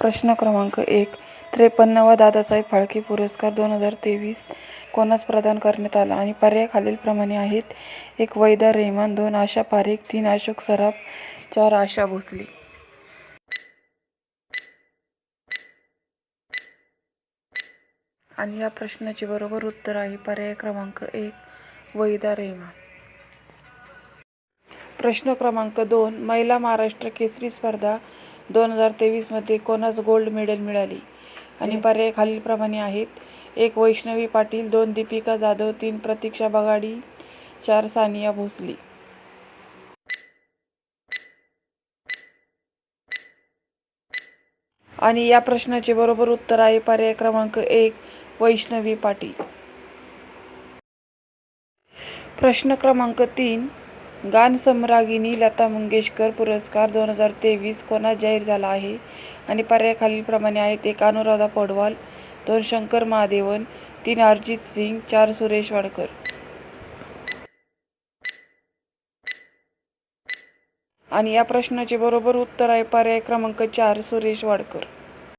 प्रश्न क्रमांक एक त्रेपन्नावा दादासाहेब फाळके पुरस्कार दोन हजार तेवीस कोणास प्रदान करण्यात आला? आणि पर्याय खालीलप्रमाणे आहेत. एक वैदा रेहमान. दोन आशा पारेख. तीन अशोक सराफ. चार आशा भोसले. आणि या प्रश्नाचे बरोबर उत्तर आहे पर्याय क्रमांक एक वैदा रेहमान. प्रश्न क्रमांक दोन महिला महाराष्ट्र केसरी स्पर्धा दोन हजार तेवीसमध्ये कोणास गोल्ड मेडल मिळाली. आणि पर्याय खालीलप्रमाणे आहेत. एक वैष्णवी पाटील दोन दीपिका जाधव तीन प्रतीक्षा बगाडी चार सानिया भोसले. आणि या प्रश्नाचे बरोबर उत्तर आहे पर्याय क्रमांक एक वैष्णवी पाटील. प्रश्न क्रमांक तीन गानसम्राज्ञी लता मंगेशकर पुरस्कार दोन हजार तेवीस कोणास जाहीर झाला आहे? आणि पर्याय खालीलप्रमाणे आहेत एक अनुराधा पौडवाल दोन शंकर महादेवन तीन अरिजित सिंग चार सुरेश वाडकर. आणि या प्रश्नाचे बरोबर उत्तर आहे पर्याय क्रमांक चार सुरेश वाडकर.